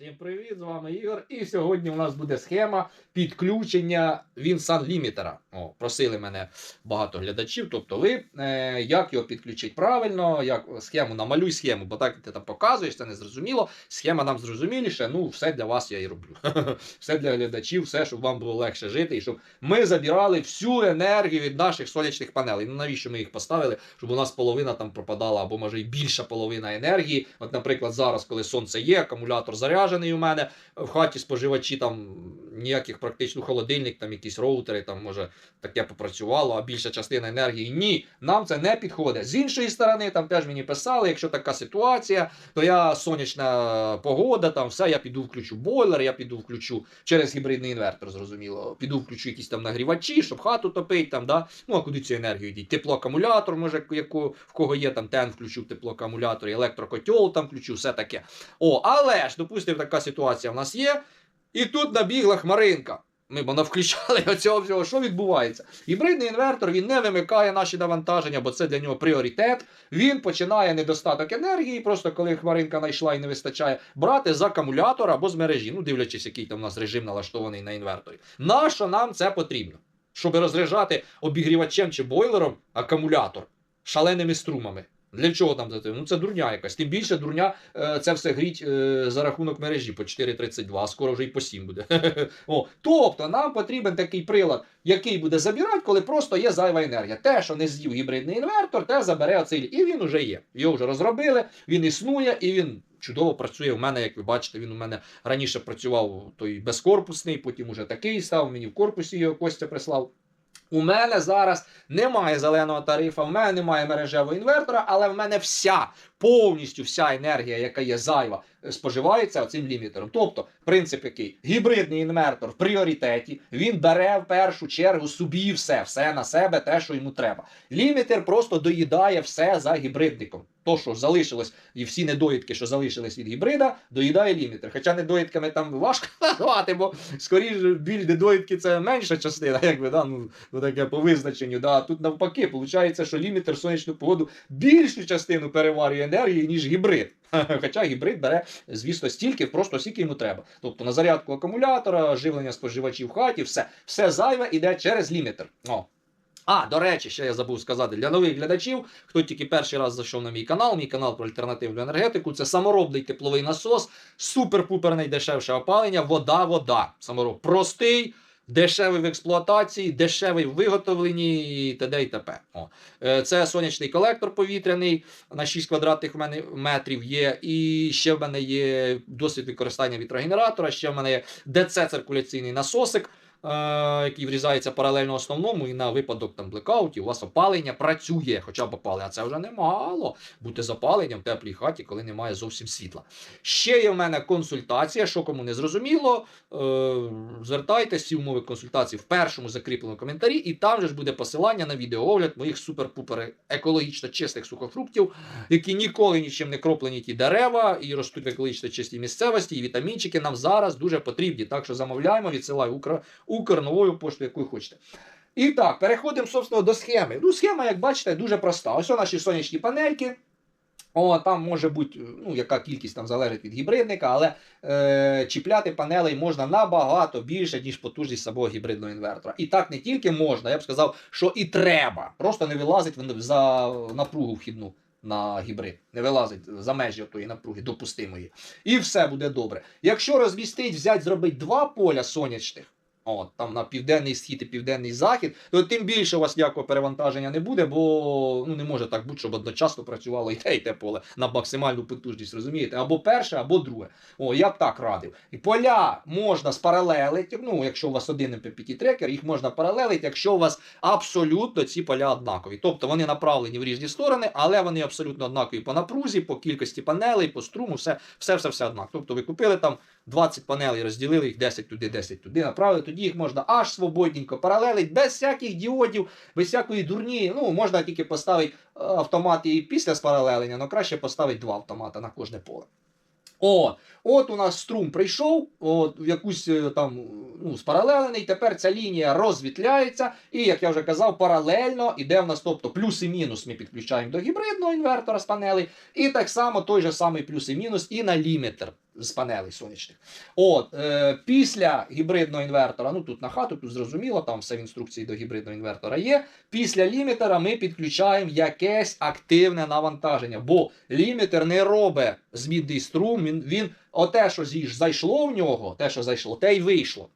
Всім привіт, з вами Ігор. І сьогодні у нас буде схема підключення Вінсан лімітера. О, просили мене багато глядачів. Тобто, ви е, як його підключити правильно, як схему намалюй схему, бо так ти там показуєш, це не зрозуміло. Схема нам зрозуміліше. Ну, все для вас я і роблю. все для глядачів, все, щоб вам було легше жити, і щоб ми забирали всю енергію від наших сонячних панелей. Ну навіщо ми їх поставили? Щоб у нас половина там пропадала, або може і більша половина енергії. От, наприклад, зараз, коли сонце є, акумулятор заряджений у мене в хаті споживачі там ніяких практично холодильник, там якісь роутери, там може таке попрацювало, а більша частина енергії. Ні, нам це не підходить. З іншої сторони, там теж мені писали, якщо така ситуація, то я сонячна погода, там все, я піду включу бойлер, я піду включу через гібридний інвертор, зрозуміло. Піду включу якісь там нагрівачі, щоб хату топить, там, да? ну а куди цю енергію йдіть? Теплоакумулятор, може, яку, в кого є там тен, включу в теплоакумулятор, електрокотьол там включу, все таке. О, але ж, допустимо, така ситуація в нас є. І тут набігла хмаринка. Ми б включали оцього всього, що відбувається. Гібридний інвертор він не вимикає наші навантаження, бо це для нього пріоритет. Він починає недостаток енергії, просто коли хмаринка знайшла і не вистачає, брати з акумулятора або з мережі, ну дивлячись, який там у нас режим налаштований на інверторі. Нащо нам це потрібно? Щоб розряджати обігрівачем чи бойлером акумулятор шаленими струмами. Для чого там це? Ну це дурня якась. Тим більше дурня е, це все гріть е, за рахунок мережі по 4,32, а скоро вже і по 7 буде. О, тобто нам потрібен такий прилад, який буде забирати, коли просто є зайва енергія. Те, що не з'їв гібридний інвертор, те забере оцей. І він уже є. Його вже розробили, він існує і він. Чудово працює у мене, як ви бачите, він у мене раніше працював той безкорпусний, потім уже такий став, мені в корпусі його Костя прислав. У мене зараз немає зеленого тарифа, в мене немає мережевого інвертора, але в мене вся, повністю вся енергія, яка є зайва, споживається цим лімітером. Тобто, принцип який гібридний інвертор в пріоритеті, він бере в першу чергу собі все, все на себе, те, що йому треба. Лімітер просто доїдає все за гібридником. То, що залишилось, і всі недоїдки, що залишились від гібрида, доїдає лімітер. Хоча недоїдками там важко назвати, бо скоріше біль недоїдки це менша частина, якби да, ну, ну таке по визначенню. Да. Тут навпаки, виходить, що лімітер сонячну погоду більшу частину переварює енергії, ніж гібрид. Хоча гібрид бере, звісно, стільки, просто скільки йому треба. Тобто на зарядку акумулятора, живлення споживачів в хаті, все, все зайве йде через лімітер. О. А, до речі, ще я забув сказати для нових глядачів, хто тільки перший раз зайшов на мій канал, мій канал про альтернативну енергетику. Це саморобний тепловий насос, супер-пуперний дешевше опалення, вода, вода. Самороб простий. Дешевий в експлуатації, дешевий в виготовленні і т.д. і т.п. О. Е, Це сонячний колектор повітряний на 6 квадратних метрів є. І ще в мене є досвід використання вітрогенератора, ще в мене є ДЦ-циркуляційний насосик. Е, Який врізається паралельно основному, і на випадок там блекаутів у вас опалення працює, хоча б опалення. А це вже немало бути з опаленням в теплій хаті, коли немає зовсім світла. Ще є в мене консультація, що кому не зрозуміло. Е, звертайтеся всі умови консультації в першому закріпленому коментарі, і там же ж буде посилання на відеоогляд моїх супер-пупер екологічно чистих сухофруктів, які ніколи нічим не кроплені ті дерева і ростуть в екологічно чистій місцевості. І вітамінчики нам зараз дуже потрібні. Так що замовляємо, відсилаю Укр, Укр новою поштою, яку хочете. І так, переходимо собственно, до схеми. Ну, схема, як бачите, дуже проста. Ось о наші сонячні панельки. О, там може бути, ну, яка кількість там залежить від гібридника, але е, чіпляти панелей можна набагато більше, ніж потужність самого гібридного інвертора. І так не тільки можна, я б сказав, що і треба. Просто не вилазить за напругу вхідну на гібрид. Не вилазить за межі тої напруги, допустимої. І все буде добре. Якщо розмістить, взяти, зробити два поля сонячних. От, там на південний схід і південний захід, то тим більше у вас ніякого перевантаження не буде, бо ну не може так бути, щоб одночасно працювало і те, і те поле на максимальну потужність, розумієте? Або перше, або друге. О, я б так радив. І поля можна спаралелити. Ну, якщо у вас один MPPT трекер, їх можна паралелити, якщо у вас абсолютно ці поля однакові. Тобто вони направлені в різні сторони, але вони абсолютно однакові по напрузі, по кількості панелей, по струму, все, все, все, все однаково. Тобто ви купили там 20 панелей, розділили їх 10 туди, 10 туди, направили, тоді їх можна аж свободненько паралелить, без всяких діодів, без всякої дурні. Ну, можна тільки поставити е, автомат і після спаралелення, але краще поставити два автомата на кожне поле. О, от у нас струм прийшов, от, в якусь е, там ну, спаралелений. Тепер ця лінія розвітляється, і, як я вже казав, паралельно іде в нас, тобто плюс і мінус ми підключаємо до гібридного інвертора з панелей. І так само той же самий плюс і мінус і на лімітер. З панелей сонячних. От, е, після гібридного інвертора, ну тут на хату, тут зрозуміло, там все в інструкції до гібридного інвертора є. Після лімітера ми підключаємо якесь активне навантаження, бо лімітер не робить змінний струм, він, він оте, що зійш, зайшло в нього, те, що зайшло, те й вийшло.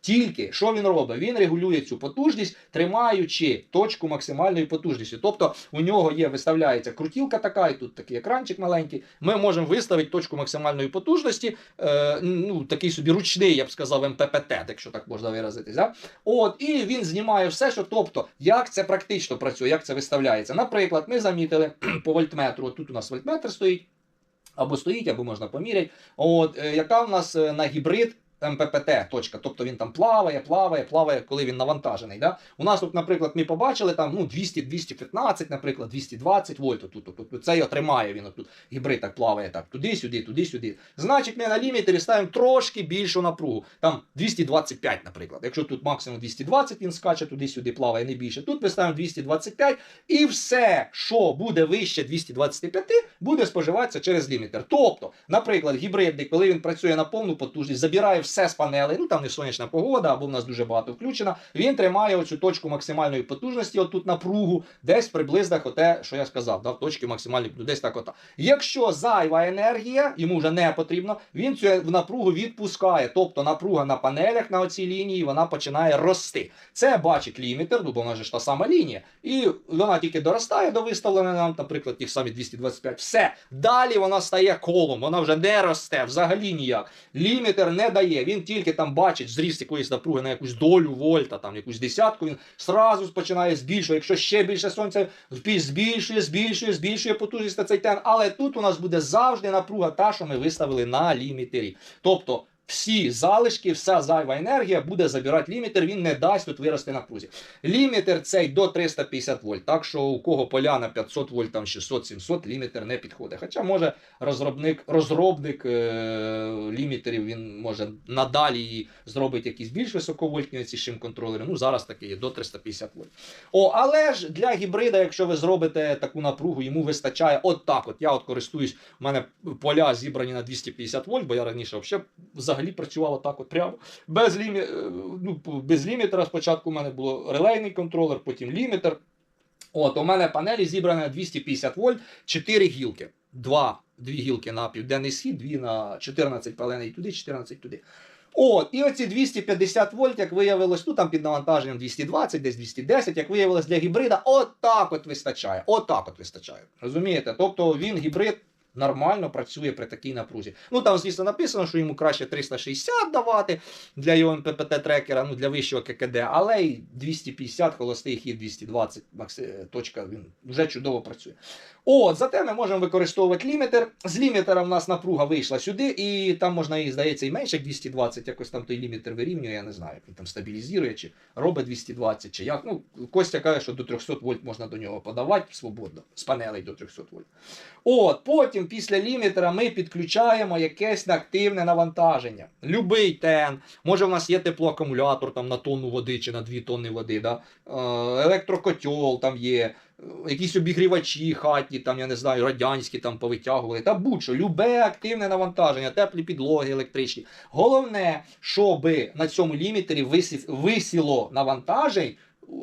Тільки що він робить? Він регулює цю потужність, тримаючи точку максимальної потужності. Тобто у нього є, виставляється крутілка така, і тут такий екранчик маленький. Ми можемо виставити точку максимальної потужності, е, ну такий собі ручний, я б сказав, МППТ, якщо так можна виразитись. Да? От, і він знімає все, що тобто, як це практично працює, як це виставляється. Наприклад, ми замітили по вольтметру. Тут у нас вольтметр стоїть, або стоїть, або можна поміряти. От, е, яка в нас е, на гібрид МППТ точка, тобто він там плаває, плаває, плаває, коли він навантажений. Да? У нас тут, наприклад, ми побачили там ну, 200, 215, наприклад, 220 вольт. Тут, тут, тут, це його тримає, він тут гібрид так плаває так, туди-сюди, туди-сюди. Значить, ми на лімітері ставимо трошки більшу напругу. Там 225, наприклад. Якщо тут максимум 220, він скаче туди-сюди, плаває не більше. Тут ми ставимо 225, і все, що буде вище 225, буде споживатися через лімітер. Тобто, наприклад, гібридник, коли він працює на повну потужність, забирає все з панелей, ну там не сонячна погода, або в нас дуже багато включено. Він тримає оцю точку максимальної потужності, отут напругу, десь приблизно оте, що я сказав, да, в точки максимальної десь так ота. Якщо зайва енергія, йому вже не потрібно, він цю напругу відпускає. Тобто напруга на панелях на оцій лінії вона починає рости. Це бачить лімітер, ну бо вона ж та сама лінія. І вона тільки доростає до виставленої нам, наприклад, тих самі 225. Все. Далі вона стає колом, вона вже не росте, взагалі ніяк. Лімітер не дає. Він тільки там бачить зріст якоїсь напруги на якусь долю вольта, там якусь десятку. Він сразу починає збільшувати. Якщо ще більше сонця збільшує, збільшує, збільшує потужність на цей тен. Але тут у нас буде завжди напруга, та, що ми виставили на лімітері. Тобто. Всі залишки, вся зайва енергія буде забирати лімітер, він не дасть тут вирости напрузі. Лімітер цей до 350 вольт. Так що у кого поля на 500 вольт, там 600-700, лімітер не підходить. Хоча може розробник, розробник е- лімітерів він може надалі і зробить якісь більш високовольтні ці шим контролери. Ну зараз таке є до 350 вольт. О, але ж для гібрида, якщо ви зробите таку напругу, йому вистачає от так. От я от користуюсь, у мене поля зібрані на 250 вольт, бо я раніше взагалі взагалі працював так от прямо. Без, лімі... е, ну, без лімітера спочатку у мене було релейний контролер, потім лімітер. От, у мене панелі зібрані 250 вольт, 4 гілки. Два, дві гілки на південний схід, дві на 14 палений туди, 14 туди. От, і оці 250 вольт, як виявилось, ну там під навантаженням 220, десь 210, як виявилось для гібрида, отак от вистачає. Отак от вистачає. Розумієте? Тобто він гібрид нормально працює при такій напрузі. Ну там, звісно, написано, що йому краще 360 давати для його МППТ трекера, ну для вищого ККД, але й 250 холостий хід 220 точка, він вже чудово працює. От, зате ми можемо використовувати лімітер. З лімітера в нас напруга вийшла сюди, і там можна, і, здається, і менше як 220, якось там той лімітер вирівнює, я не знаю, як він там стабілізує, чи робить 220, чи як. Ну, Костя каже, що до 300 вольт можна до нього подавати свободно, з панелей до 300 вольт. От, потім після лімітера ми підключаємо якесь активне навантаження. Любий тен. Може, в нас є теплоакумулятор там на тонну води чи на 2 тонни води. Да? Е, електрокотьол там є. е, Якісь обігрівачі хатні, там, я не знаю, радянські там повитягували. Та будь-що, любе активне навантаження, теплі підлоги електричні. Головне, щоб на цьому лімітері висіло навантажень,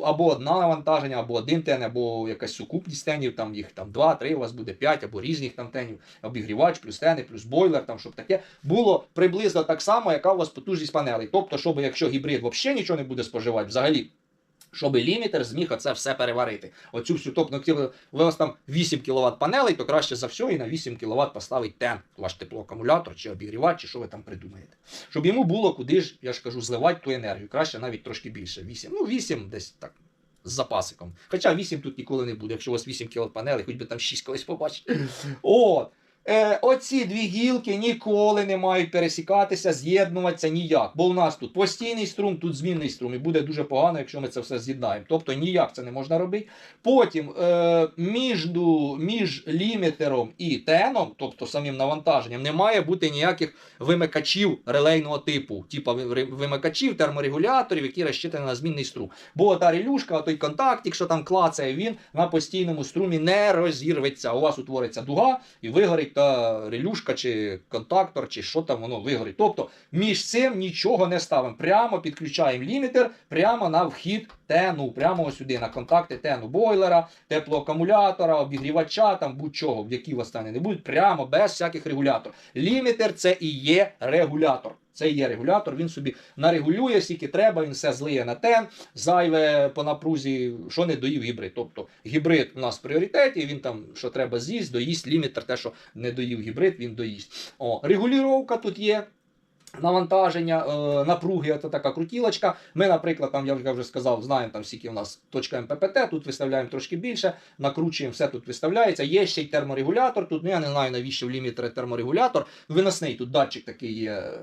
або одна навантаження, або один тен, або якась сукупність тенів, там їх там два, три, у вас буде п'ять, або різних там тенів, обігрівач, плюс тени, плюс бойлер, там, щоб таке було приблизно так само, яка у вас потужність панелей. Тобто, щоб якщо гібрид взагалі нічого не буде споживати, взагалі. Щоб лімітер зміг оце все переварити. Оцю всю тобто, ну, у вас там 8 кВт панелей, то краще за все і на 8 кВт поставить тен, ваш теплоакумулятор чи обігрівач, чи що ви там придумаєте. Щоб йому було куди ж, я ж кажу, зливати ту енергію. Краще навіть трошки більше. 8. Ну, 8 десь так. З запасиком. Хоча 8 тут ніколи не буде. Якщо у вас 8 кВт панелей, хоч би там 6 колись побачити. От. Е, оці дві гілки ніколи не мають пересікатися, з'єднуватися ніяк. Бо у нас тут постійний струм, тут змінний струм. І буде дуже погано, якщо ми це все з'єднаємо. Тобто ніяк це не можна робити. Потім е, між, між лімітером і теном, тобто самим навантаженням, не має бути ніяких вимикачів релейного типу, типу вимикачів, терморегуляторів, які розчитані на змінний струм. Бо та релюшка, той контактик, що там клацає, він на постійному струмі не розірветься. У вас утвориться дуга і вигорить та релюшка, чи контактор, чи що там воно вигорить. Тобто між цим нічого не ставимо. Прямо підключаємо лімітер прямо на вхід тену, прямо сюди на контакти тену бойлера, теплоакумулятора, обігрівача, там будь-чого, в які вас стане не будуть, прямо без всяких регуляторів. Лімітер це і є регулятор. Це є регулятор, він собі нарегулює, скільки треба, він все злиє на тен, зайве по напрузі, що не доїв гібрид. Тобто гібрид у нас в пріоритеті, він там, що треба з'їсть, доїсть лімітер, те, що не доїв гібрид, він доїсть. О, регулювання тут є. Навантаження, е, напруги, це така крутілочка. Ми, наприклад, там я вже- вже сказав, знаємо там скільки у нас точка МППТ, тут виставляємо трошки більше, накручуємо, все тут виставляється. Є ще й терморегулятор. Тут ну, я не знаю, навіщо в лімітері терморегулятор. Виносний тут датчик такий є, е,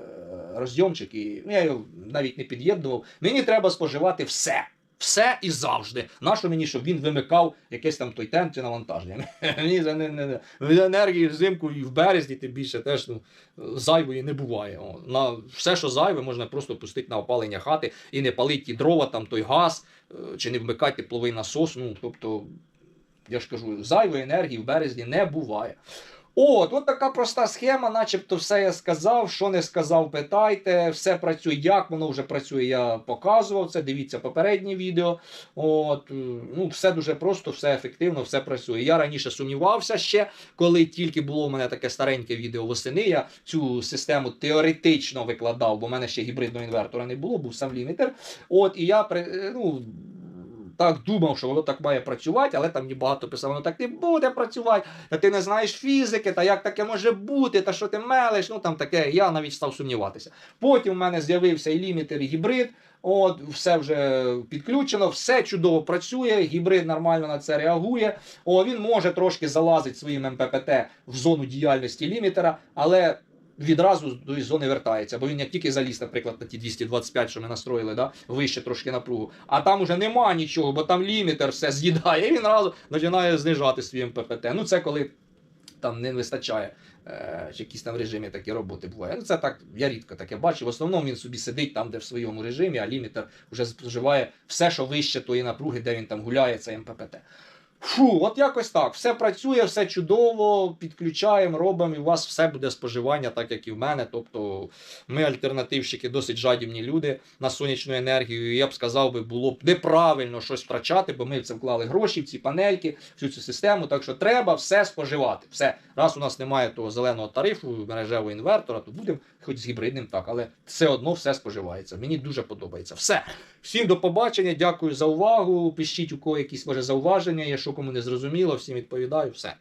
розйомчик, і ну, я його навіть не під'єднував. Мені треба споживати все. Все і завжди. Нащо мені, щоб він вимикав якесь там той темп чи навантаження? Мені за не, не, не. Енергії взимку і в березні тим більше теж ну, зайвої не буває. О, на все, що зайве, можна просто пустити на опалення хати і не палити ті дрова, там той газ, е, чи не вмикати тепловий насос. Ну, тобто, я ж кажу, зайвої енергії в березні не буває. От, от така проста схема, начебто все я сказав, що не сказав, питайте, все працює, як воно вже працює, я показував це. Дивіться попереднє відео. От, ну, все дуже просто, все ефективно, все працює. Я раніше сумнівався ще, коли тільки було у мене таке стареньке відео восени. Я цю систему теоретично викладав, бо в мене ще гібридного інвертора не було, був сам лімітер. От, і я ну, так думав, що воно так має працювати, але там мені багато писало, воно так не буде працювати, та ти не знаєш фізики, та як таке може бути, та що ти мелиш, ну там таке, я навіть став сумніватися. Потім в мене з'явився і лімітер, і гібрид. От, все вже підключено, все чудово працює, гібрид нормально на це реагує. О, він може трошки залазити своїм МППТ в зону діяльності лімітера, але відразу до зони вертається. Бо він як тільки заліз, наприклад, на ті 225, що ми настроїли, да, вище трошки напругу, а там уже нема нічого, бо там лімітер все з'їдає, і він одразу починає знижати свій МППТ. Ну це коли там не вистачає. е, Чи якісь там режимі такі роботи буває. Ну, це так, я рідко таке бачу. В основному він собі сидить там, де в своєму режимі, а лімітер вже споживає все, що вище тої напруги, де він там гуляє, це МППТ. Фу, от якось так. Все працює, все чудово, підключаємо, робимо, і у вас все буде споживання, так як і в мене. Тобто ми альтернативщики, досить жадібні люди на сонячну енергію. І я б сказав, би, було б неправильно щось втрачати, бо ми в це вклали гроші, в ці панельки, всю цю систему. Так що треба все споживати. Все. Раз у нас немає того зеленого тарифу, мережевого інвертора, то будемо хоч з гібридним так, але все одно все споживається. Мені дуже подобається. Все. Всім до побачення, дякую за увагу. Пишіть у кого якісь може зауваження, є що кому не зрозуміло, всім відповідаю. Все.